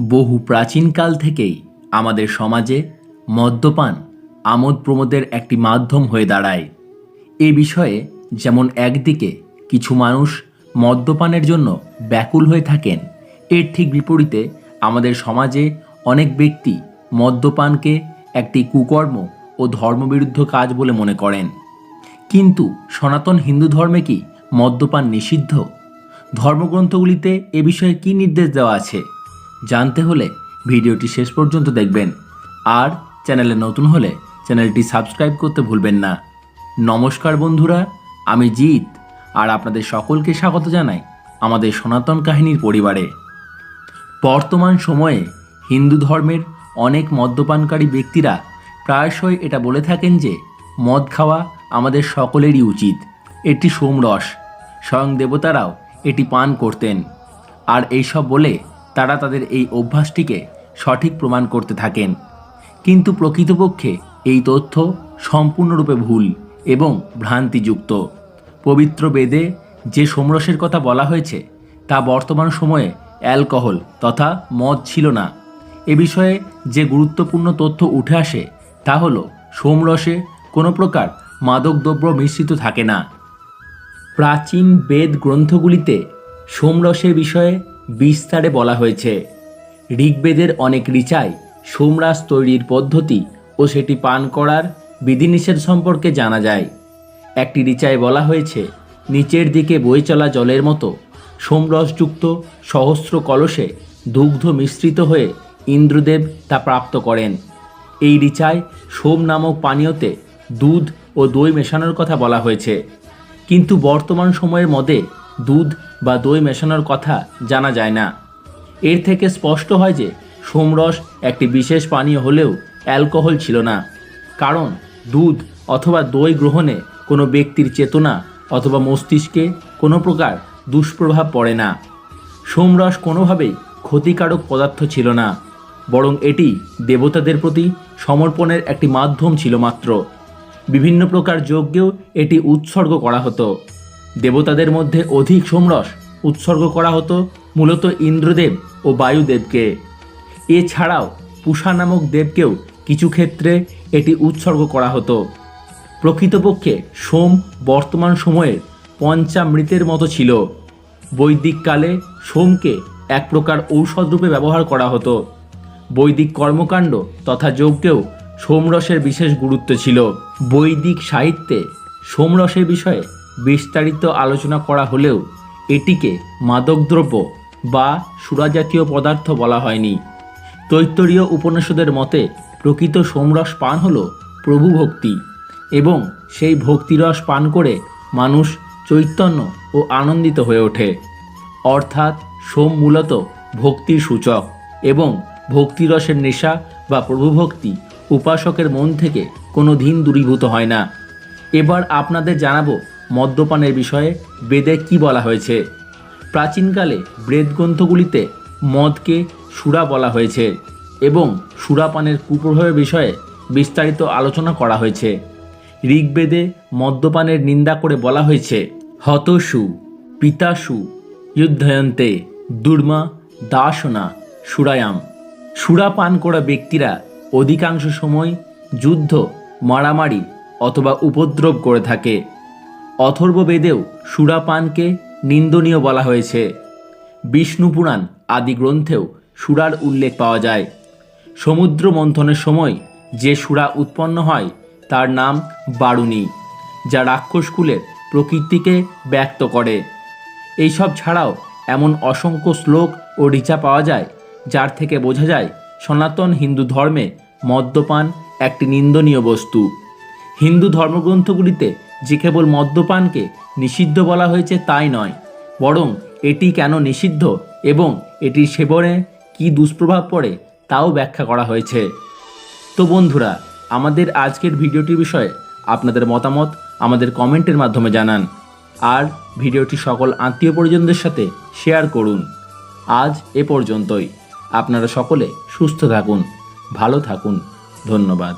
বহু প্রাচীনকাল থেকেই আমাদের সমাজে মদ্যপান, আমোদ প্রমোদের একটি মাধ্যম হয়ে দাঁড়ায়। এ বিষয়ে যেমন একদিকে কিছু মানুষ মদ্যপানের জন্য ব্যাকুল হয়ে থাকেন, এর ঠিক বিপরীতে আমাদের সমাজে অনেক ব্যক্তি মদ্যপানকে একটি কুকর্ম ও ধর্মবিরুদ্ধ কাজ বলে মনে করেন। কিন্তু সনাতন হিন্দু ধর্মে কি মদ্যপান নিষিদ্ধ? ধর্মগ্রন্থগুলিতে এ বিষয়ে কী নির্দেশ দেওয়া আছে? জানতে হলে ভিডিওটি শেষ পর্যন্ত দেখবেন। আর চ্যানেলে নতুন হলে চ্যানেলটি সাবস্ক্রাইব করতে ভুলবেন না। নমস্কার বন্ধুরা, আমি জিৎ, আর আপনাদের সকলকে স্বাগত জানাই আমাদের সনাতন কাহিনীর পরিবারে। বর্তমান সময়ে হিন্দু ধর্মের অনেক মদ্যপানকারী ব্যক্তিরা প্রায়শই এটা বলে থাকেন যে, মদ খাওয়া আমাদের সকলেরই উচিত, এটি সোমরস, স্বয়ং দেবতারাও এটি পান করতেন। আর এইসব বলে তারা তাদের এই অভ্যাসটিকে সঠিক প্রমাণ করতে থাকেন। কিন্তু প্রকৃতপক্ষে এই তথ্য সম্পূর্ণরূপে ভুল এবং ভ্রান্তিযুক্ত। পবিত্র বেদে যে সোমরসের কথা বলা হয়েছে, তা বর্তমান সময়ে অ্যালকোহল তথা মদ ছিল না। এ বিষয়ে যে গুরুত্বপূর্ণ তথ্য উঠে আসে, তা হল সোমরসে কোনো প্রকার মাদকদ্রব্য মিশ্রিত থাকে না। প্রাচীন বেদ গ্রন্থগুলিতে সোমরসের বিষয়ে বিস্তারে বলা হয়েছে। ঋগ্বেদের অনেক ঋচায় সোমরাস তৈরির পদ্ধতি ও সেটি পান করার বিধিনিষেধ সম্পর্কে জানা যায়। একটি ঋচায় বলা হয়েছে, নিচের দিকে বয়ে চলা জলের মতো সোমরসযুক্ত সহস্র কলসে দুগ্ধ মিশ্রিত হয়ে ইন্দ্রদেব তা প্রাপ্ত করেন। এই ঋচায় সোম নামক পানীয়তে দুধ ও দই মেশানোর কথা বলা হয়েছে। কিন্তু বর্তমান সময়ের মধ্যে দুধ বা দই মেশানোর কথা জানা যায় না। এর থেকে স্পষ্ট হয় যে সোমরস একটি বিশেষ পানীয় হলেও অ্যালকোহল ছিল না। কারণ দুধ অথবা দই গ্রহণে কোনো ব্যক্তির চেতনা অথবা মস্তিষ্কে কোনো প্রকার দুষ্প্রভাব পড়ে না। সোমরস কোনোভাবেই ক্ষতিকারক পদার্থ ছিল না, বরং এটি দেবতাদের প্রতি সমর্পণের একটি মাধ্যম ছিল মাত্র। বিভিন্ন প্রকার যজ্ঞেও এটি উৎসর্গ করা হতো। দেবতাদের মধ্যে অধিক সোমরস উৎসর্গ করা হতো মূলত ইন্দ্রদেব ও বায়ুদেবকে। এছাড়াও পুষা নামক দেবকেও কিছু ক্ষেত্রে এটি উৎসর্গ করা হতো। প্রকৃতপক্ষে সোম বর্তমান সময়ের পঞ্চামৃতের মতো ছিল। বৈদিক কালে সোমকে এক প্রকার ঔষধ রূপে ব্যবহার করা হতো। বৈদিক কর্মকাণ্ড তথা যজ্ঞেও সোমরসের বিশেষ গুরুত্ব ছিল। বৈদিক সাহিত্যে সোমরসের বিষয়ে বিস্তারিত আলোচনা করা হলেও এটিকে মাদকদ্রব্য বা সুরাজাতীয় পদার্থ বলা হয়নি। তৈত্তরীয় উপনিষদের মতে প্রকৃত সোমরস পান হল প্রভু ভক্তি এবং সেই ভক্তিরস পান করে মানুষ চৈতন্য ও আনন্দিত হয়ে ওঠে। অর্থাৎ সোম মূলত ভক্তির সূচক এবং ভক্তিরসের নেশা বা প্রভুভক্তি উপাসকের মন থেকে কোনো দিন দূরীভূত হয় না। এবার আপনাদের জানাব মদ্যপানের বিষয়ে বেদে কি বলা হয়েছে? প্রাচীনকালে বেদগ্রন্থগুলিতে মদকে সুরা বলা হয়েছে এবং সুরাপানের কুপ্রভাবের বিষয়ে বিস্তারিত আলোচনা করা হয়েছে। ঋগ্বেদে মদ্যপানের নিন্দা করে বলা হয়েছে, হতসু, পিতাসু যুদ্ধয়ন্তে দুর্মা, দাসনা, সুরায়াম। সুরা পান করা ব্যক্তিরা অধিকাংশ সময় যুদ্ধ, মারামারি অথবা উপদ্রব করে থাকে। অথর্ববেদেও সুরাপানকে নিন্দনীয় বলা হয়েছে। বিষ্ণু পুরাণ আদি গ্রন্থেও সুরার উল্লেখ পাওয়া যায়। সমুদ্র মন্থনের সময় যে সুরা উৎপন্ন হয়, তার নাম বারুণী, যা রাক্ষসকুলের প্রকৃতিকে ব্যক্ত করে। এইসব ছাড়াও এমন অসংখ্য শ্লোক ও রিচা পাওয়া যায়, যার থেকে বোঝা যায় সনাতন হিন্দু ধর্মে মদ্যপান একটি নিন্দনীয় বস্তু। হিন্দু ধর্মগ্রন্থগুলিতে যে কেবল মদ্যপানকে নিষিদ্ধ বলা হয়েছে তাই নয়, বরং এটি কেন নিষিদ্ধ এবং এটির সেবনে কী দুষ্প্রভাব পড়ে তাও ব্যাখ্যা করা হয়েছে। তো বন্ধুরা, আমাদের আজকের ভিডিওটির বিষয়ে আপনাদের মতামত আমাদের কমেন্টের মাধ্যমে জানান আর ভিডিওটি সকল আত্মীয় পরিজনদের সাথে শেয়ার করুন। আজ এ পর্যন্তই। আপনারা সকলে সুস্থ থাকুন, ভালো থাকুন। ধন্যবাদ।